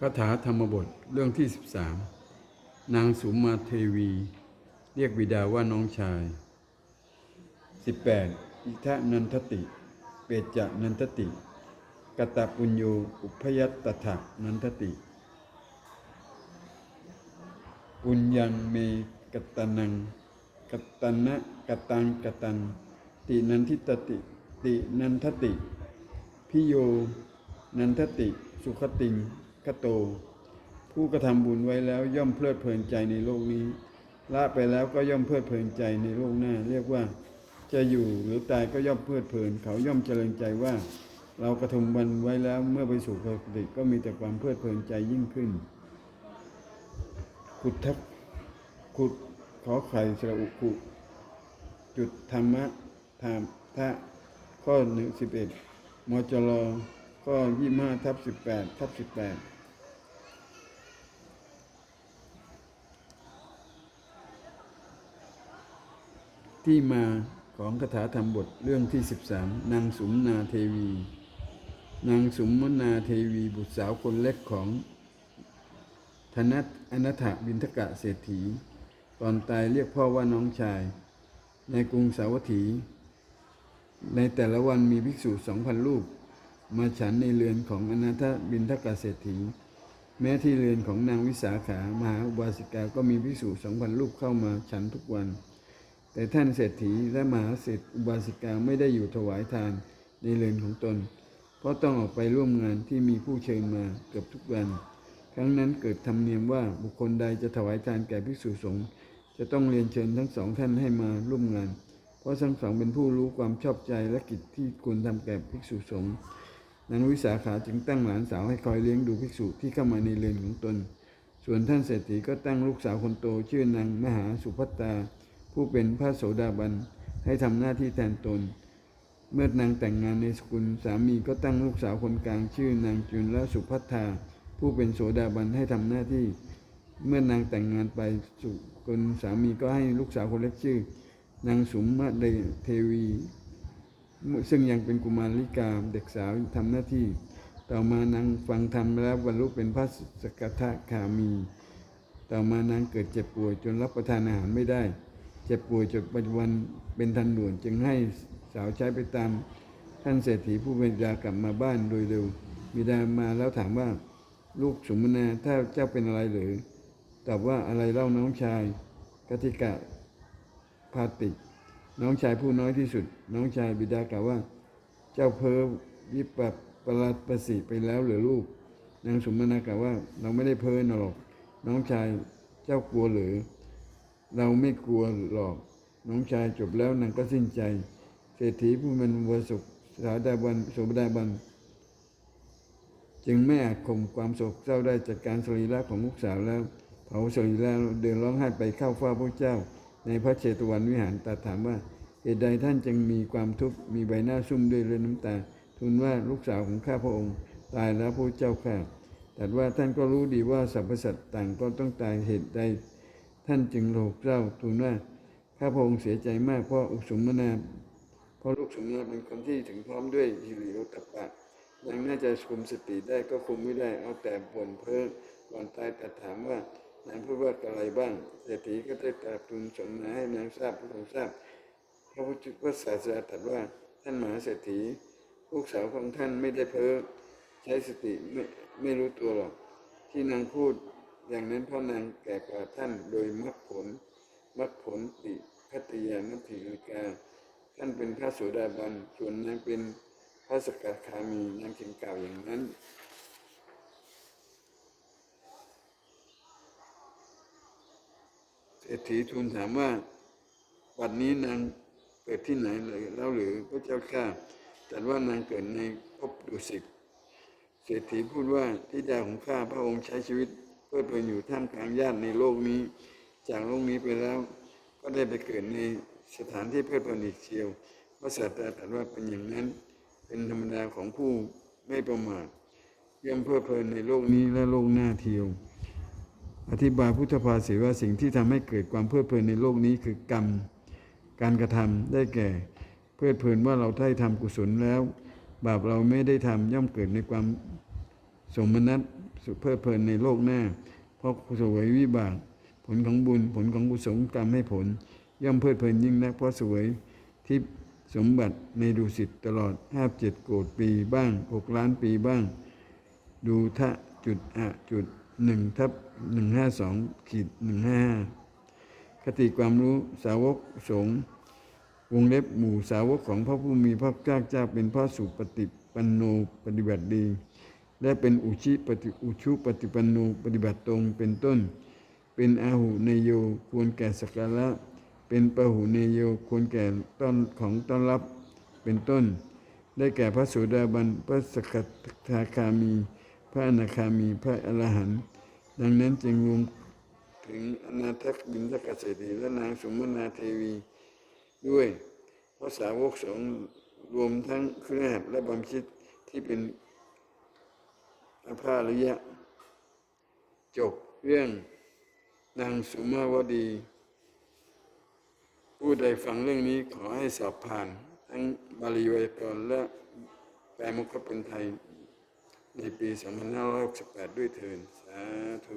คาถาธรรมบทเรื่องที่ 13 นางสุมาเทวี เรียกบิดาว่าน้องชาย 18 อิทะนันทติ เปจจะนันทติ กตปุญโยอุพยัตตถะนันทติ ปุญญังเมกตนัง กตันนะกตังกตัน ตินันทิตติ ตินันทติ พิโยนันทติ สุขติง คโต ผู้กระทำบุญไว้แล้วย่อมเพลิดเพลินใจในโลกนี้ละไปแล้วก็ย่อมเพลิดเพลินใจในโลกหน้า เรียกว่าจะอยู่หรือตายก็ย่อมเพลิดเพลิน เขาย่อมเจริญใจว่า เรากระทำบุญไว้แล้วเมื่อไปสู่สุคติก็มีแต่ความเพลิดเพลินใจยิ่งขึ้น ขุดทักขุดขอไข่สระอุกุจุดธรรมะธรรมทะข้อหนึ่งสิบเอ็ดมจรข้อยี่ห้าทับสิบแปดทับสิบแปด ที่มาของคาถาธรรมบทเรื่องที่ 13 นางสุมนาเทวี นางสุมมนาเทวีบุตรสาวคนเล็กของธนัตอนัถบินทกะเศรษฐี ตอนตายเรียกพ่อว่าน้องชาย ในกรุงสาวัตถี ในแต่ละวันมีภิกษุสองพันรูป มาฉันในเรือนของอนาถบินทกะเศรษฐี แม้ที่เรือนของนางวิสาขามหาอุบาสิกาก็มีภิกษุสองพันรูปเข้ามาฉันทุกวัน แต่ท่านเศรษฐีและมหาเศรษฐอุบาสิกาไม่ได้อยู่ถวายทานในเรือนของตน เพราะต้องออกไปร่วมงานที่มีผู้เชิญมาเกือบทุกวัน ครั้งนั้นเกิดธรรมเนียมว่าบุคคลใดจะถวายทานแก่ภิกษุสงฆ์จะต้องเรียนเชิญทั้งสองท่านให้มาร่วมงาน เพราะทั้งสองเป็นผู้รู้ความชอบใจและกิจที่ควรทำแก่ภิกษุสงฆ์นางวิสาขาจึงตั้งหลานสาวให้คอยเลี้ยงดูภิกษุที่เข้ามาในเรือนของตน ส่วนท่านเศรษฐีก็ตั้งลูกสาวคนโตชื่อนางมหาสุภัตตา ผู้เป็นพระโสดาบันให้ทำหน้าที่แทนตน เมื่อนางแต่งงานในสกุลสามีก็ตั้งลูกสาวคนกลางชื่อนางจุลสุภัทธาผู้เป็นโสดาบันให้ทำหน้าที่ เมื่อนางแต่งงานไปสุกุลสามีก็ให้ลูกสาวคนเล็กชื่อ นางสุมมะเดเทวี ซึ่งยังเป็นกุมารลิกาเด็กสาวทำหน้าที่ต่อมานางฟังธรรมแล้วบรรลุเป็นพระสกทาคามี ต่อมานางเกิดเจ็บป่วยจนรับประทานอาหารไม่ได้ เจ็บป่วยจนปัจจุบันเป็นทันด่วนจึงให้สาวใช้ไปตามท่านเศรษฐีผู้เป็นดากลับมาบ้านโดยเร็วบิดามาแล้วถามว่าลูกสมนาถ้าเจ้าเป็นอะไรหรือตอบว่าอะไรเล่าน้องชายกติกะพาติน้องชายผู้น้อยที่สุด น้องชายบิดากล่าวว่า เจ้าเพ้อวิปปปราประสิไปแล้วหรือลูกนางสมนากล่าวว่า เราไม่ได้เพ้อนะหรอก น้องชายเจ้ากลัวหรือ เราไม่กลัวหรอก น้องชายจบแล้วนางก็สิ้นใจ เศรษฐีผู้เป็นวสุขสาดาบันโสดาบัน จึงไม่อาจข่มความโศกเศร้าได้จัดการสรีระของลูกสาวแล้ว เผาสรีระเดินร้องไห้ไปเข้าเฝ้าพระเจ้า ในพระเชตวันวิหารตรัสถามว่าเหตุใดท่านจึงมีความทุกข์มีใบหน้าซุ่มด้วยเลือดน้ำตา ทูลว่าลูกสาวของข้าพระองค์ ตายแล้วพระเจ้าข้าตรัสว่าท่านก็รู้ดีว่าสรรพสัตว์ต่างก็ต้องตายเหตุใด ท่านจึงโศกเศร้าทูลว่าข้าพระองค์เสียใจมากเพราะอุสุมนาเพราะลูกสมนาเป็นคนที่ถึงพร้อมด้วยฮิริโอตปะยังน่าจะคุมสติได้ก็คุมไม่ได้เอาแต่บ่นเพ้อก่อนตายแต่ถามว่านางพูดว่าอะไรบ้างเศรษฐีก็ได้กราบทูลสมนาให้นางทราบพระองค์ทราบพระพุทธศาสดาตรัสว่าท่านมหาเศรษฐีลูกสาวของท่านไม่ได้เพ้อใช้สติไม่ไม่รู้ตัวหรอก ที่นางพูด อย่างนั้นเพราะนางแก่กว่าท่านโดยมรรคผลมรรคผลติคัตยานัตถิลิกา ท่านเป็นพระโสดาบันส่วนนางเป็นพระสกทามีนางจึงกล่าวอย่างนั้นเศรษฐีทูลถามว่าวันนี้นางเกิดที่ไหนเลยเล่าหรือพระเจ้าข้าแต่ว่านางเกิดในภพดุสิตเศรษฐีพูดว่าที่ดาของข้าพระองค์ใช้ชีวิต เพื่อเป็นอยู่ท่ามกลางญาติในโลกนี้ จากโลกนี้ไปแล้ว ก็ได้ไปเกิดในสถานที่เพื่อเพลินอีกเชียวพระศาสดาตรัสว่าเป็นอย่างนั้น เป็นธรรมดาของผู้ไม่ประมาทย่อมเพื่อเพลินในโลกนี้และโลกหน้าเทียว อธิบายพุทธภาษิตว่าสิ่งที่ทำให้เกิดความเพลิดเพลินในโลกนี้คือกรรม การกระทำได้แก่ เพลิดเพลินว่าเราได้ทำกุศลแล้ว บาปเราไม่ได้ทำย่อมเกิดในความสมนัติ สุขเพลิดเพลินในโลกหน้า เพราะสวยวิบาก ผลของบุญผลของกุศลกรรมให้ผล ย่อมเพลิดเพลินยิ่งนักเพราะสวยทิพย์สมบัติในดุสิตตลอดห้าเจ็ดโกดปีบ้างหกล้านปีบ้าง ดูทะจุดอะจุดหนึ่งทับหนึ่งห้าสองขีดหนึ่งห้าคติความรู้สาวกสงฆ์วงเล็บหมู่สาวกของพระผู้มีพระเจ้าเจ้าเป็นพระสุปฏิปันโนปฏิบัติดี และเป็นอุชิปฏิอุชุปฏิปันโนปฏิบัติตรงเป็นต้น เป็นอาหูเนโยควรแก่สักการะ เป็นปะหูเนโยควรแก่ต้นของต้อนรับเป็นต้น ได้แก่พระโสดาบันพระสกทาคามี พระอนาคามีพระอรหันต์ดังนั้นจึงรวมถึงอนาถบินทกเศรษฐีและนางสมนาเทวี ด้วยเพราะสาวกสงฆ์รวมทั้งเครือขัดและบำชิดที่เป็น พระอริยะ จบเรื่องนางสุมาวดี ผู้ใดฟังเรื่องนี้ขอให้สอบผ่าน ทั้งบาลีไวยากรณ์และแปลมุขเป็นไทย ในปี 2568 ด้วยเถินสาธุ